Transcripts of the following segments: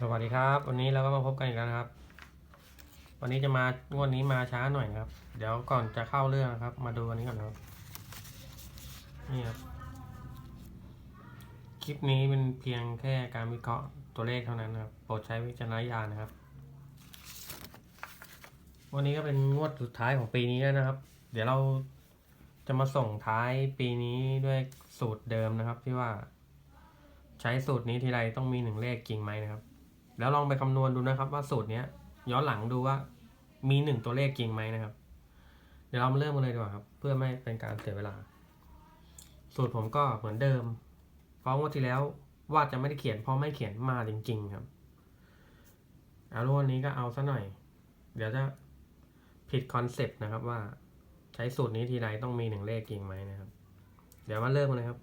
สวัสดีครับ วันนี้เราก็มาพบกันอีกแล้วครับ วันนี้จะมางวดนี้มาช้าหน่อยครับ เดี๋ยวก่อนจะเข้าเรื่องครับ มาดูอันนี้ก่อนครับนี่ครับคลิปนี้เป็นเพียงแค่การวิเคราะห์ตัวเลขเท่านั้นครับโปรดใช้วิจารณญาณนะครับ วันนี้ก็เป็นงวดสุดท้ายของปีนี้แล้วนะครับ เดี๋ยวเราจะมาส่งท้ายปีนี้ด้วยสูตรเดิมนะครับที่ว่า ใช้สูตรนี้ทีไรต้องมีหนึ่งเลขจริงไหมนะครับ แล้วลองไปคำนวณดูนะครับว่าสูตรนี้ย้อนหลังดูว่ามีหนึ่งตัวเลขจริงไหมนะครับ เดี๋ยวเรามาเริ่มกันเลยดีกว่าครับ เพื่อไม่เป็นการเสียเวลา สูตรผมก็เหมือนเดิมเพราะงวดที่แล้วว่าจะไม่ได้เขียนเพราะไม่เขียนมาจริง ๆ ครับเอาลูกวันนี้ก็เอาซะหน่อย เดี๋ยวจะผิดคอนเซปต์นะครับว่าใช้สูตรนี้ทีไรต้องมีหนึ่งเลขจริงไหมนะครับ เดี๋ยวมาเริ่มกันเลยครับ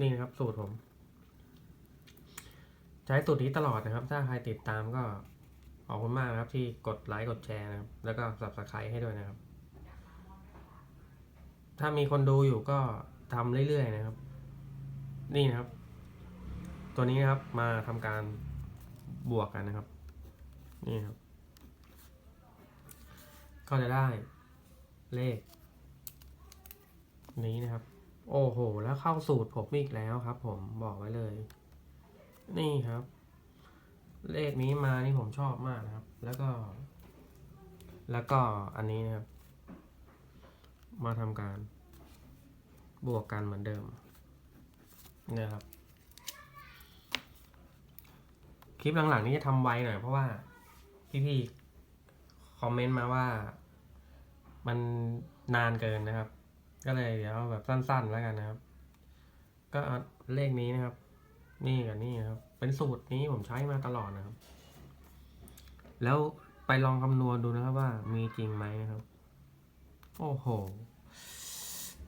นี่นะครับสูตรผม ใช้สูตรนี้ตลอดนะครับ ถ้าใครติดตามก็ขอบคุณมากนะครับ ที่กดไลค์กดแชร์นะครับ แล้วก็ subscribe ให้ด้วยนะครับ ถ้ามีคนดูอยู่ก็ทำเรื่อยๆนะครับ นี่นะครับ ตัวนี้นะครับมาทำการบวกกันนะครับ นี่ครับ ก็จะได้เลข นี้นะครับ โอ้โห แล้วเข้าสูตรผมอีกแล้วครับ ผมบอกไว้เลย นี่ครับ เลขนี้มานี่ผมชอบมากนะครับ แล้วก็ แล้วก็อันนี้นะครับ มาทำการบวกกันเหมือนเดิมนี่ยครับ คลิปหลังๆนี้จะทำไวหน่อยเพราะว่าพี่ๆคอมเมนต์มาว่ามันนานเกินนะครับ ก็เลยเดี๋ยวเอาแบบสั้นๆแล้วกันนะครับ ก็เลขนี้นะครับ นี่กับนี่ครับ เป็นสูตรนี้ผมใช้มาตลอดนะครับ แล้วไปลองคำนวณดูนะครับว่ามีจริงไหมนะครับ โอ้โห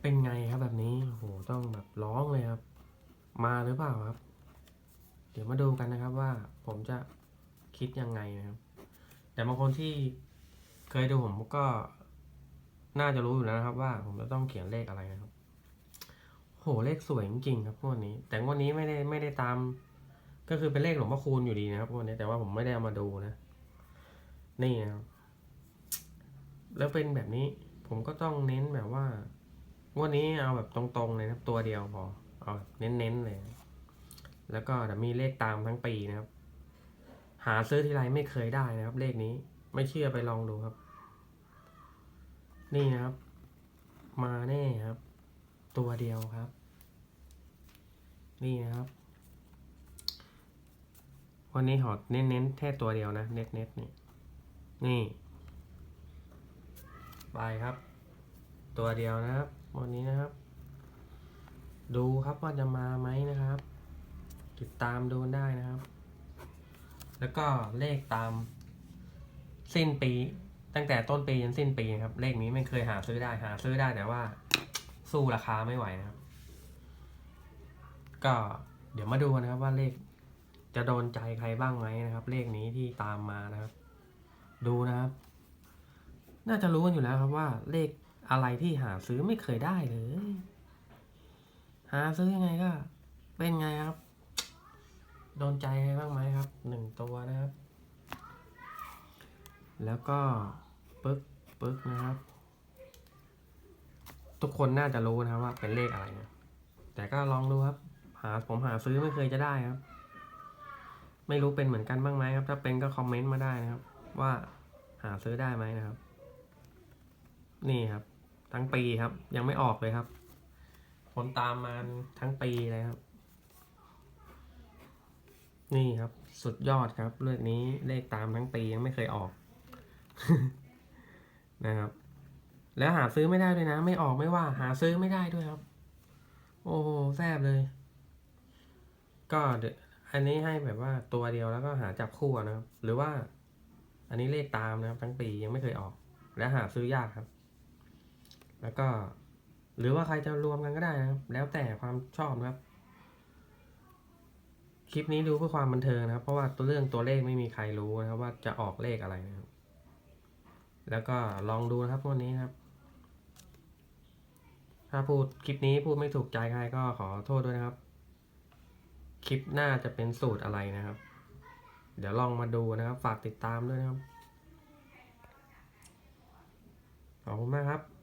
เป็นไงครับแบบนี้โอ้โหต้องแบบร้องเลยครับ มาหรือเปล่าครับ เดี๋ยวมาดูกันนะครับว่าผมจะคิดยังไงนะครับ แต่บางคนที่เคยดูผมก็น่าจะรู้อยู่แล้วนะครับ ว่าผมจะต้องเขียนเลขอะไรนะครับ โหเลขสวยจริงๆครับงวดนี้ แต่งวดนี้ไม่ได้ไม่ได้ตาม ก็คือเป็นเลขหลวงพ่อคูณอยู่ดีนะครับงวดนี้แต่ว่าผมไม่ได้เอามาดูนะ นี่นะครับแล้วเป็นแบบนี้ผมก็ต้องเน้นแบบว่างวดนี้เอาแบบตรงๆเลยนะครับ ตัวเดียวพอเอาเน้นๆเลย แล้วก็เดี๋ยวมีเลขตามทั้งปีนะครับ หาซื้อที่ไรไม่เคยได้นะครับ เลขนี้ไม่เชื่อไปลองดูครับ นี่นะครับ มาแน่ครับ ตัวเดียวครับ นี่นะครับ วันนี้หอดเน้นๆแค่ตัวเดียวนะ เน็ตเน็ตนี่นี่ไปครับ ตัวเดียวนะครับ วันนี้นะครับ ดูครับว่าจะมาไหมนะครับ ติดตามดูได้นะครับ แล้วก็เลขตามสิ้นปี ตั้งแต่ต้นปีจนสิ้นปีครับ เลขนี้ไม่เคยหาซื้อได้หาซื้อได้แต่ว่า สู้ราคาไม่ไหวนะครับ ก็เดี๋ยวมาดูนนะครับว่าเลข จะโดนใจใครบ้างไหมนะครับ เลขนี้ที่ตามมานะครับ ดูนะครับ น่าจะรู้กันอยู่แล้วครับว่า เลขอะไรที่หาซื้อไม่เคยได้เลย หาซื้อยังไงก็ เป็นไงครับ โดนใจใครบ้างไหมครับหนึ่งตัวนะครับ แล้วก็ปึ๊กปึ๊กนะครับ ทุกคนน่าจะรู้นะครับว่าเป็นเลขอะไรนะแต่ก็ลองดูครับ หาผมหาซื้อไม่เคยจะได้ครับ ไม่รู้เป็นเหมือนกันบ้างไหมครับ ถ้าเป็นก็คอมเมนต์มาได้นะครับ ว่าหาซื้อได้ไหมนะครับ นี่ครับ ทั้งปีครับ ยังไม่ออกเลยครับ คนตามมาทั้งปีเลยครับ นี่ครับ สุดยอดครับเลขนี้เลขตามทั้งปียังไม่เคยออกนะครับ แล้วหาซื้อไม่ได้ด้วยนะ ไม่ออกไม่ว่า หาซื้อไม่ได้ด้วยครับ โอ้โหแซบเลย ก็อันนี้ให้แบบว่าตัวเดียวแล้วก็หาจับคู่นะครับ หรือว่า อันนี้เลขตามนะครับ ทั้งปียังไม่เคยออก และหาซื้อยากครับ แล้วก็ หรือว่าใครจะรวมกันก็ได้นะครับ แล้วแต่ความชอบนะครับ คลิปนี้ดูเพื่อความบันเทิงนะครับ เพราะว่าตัวเรื่องตัวเลขไม่มีใครรู้นะครับ ว่าจะออกเลขอะไรนะครับแล้วก็ลองดูนะครับวันนี้นะครับ ถ้าพูดคลิปนี้พูดไม่ถูกใจใครก็ขอโทษด้วยนะครับ คลิปหน้าจะเป็นสูตรอะไรนะครับ เดี๋ยวลองมาดูนะครับ ฝากติดตามด้วยนะครับ ขอบคุณมากครับ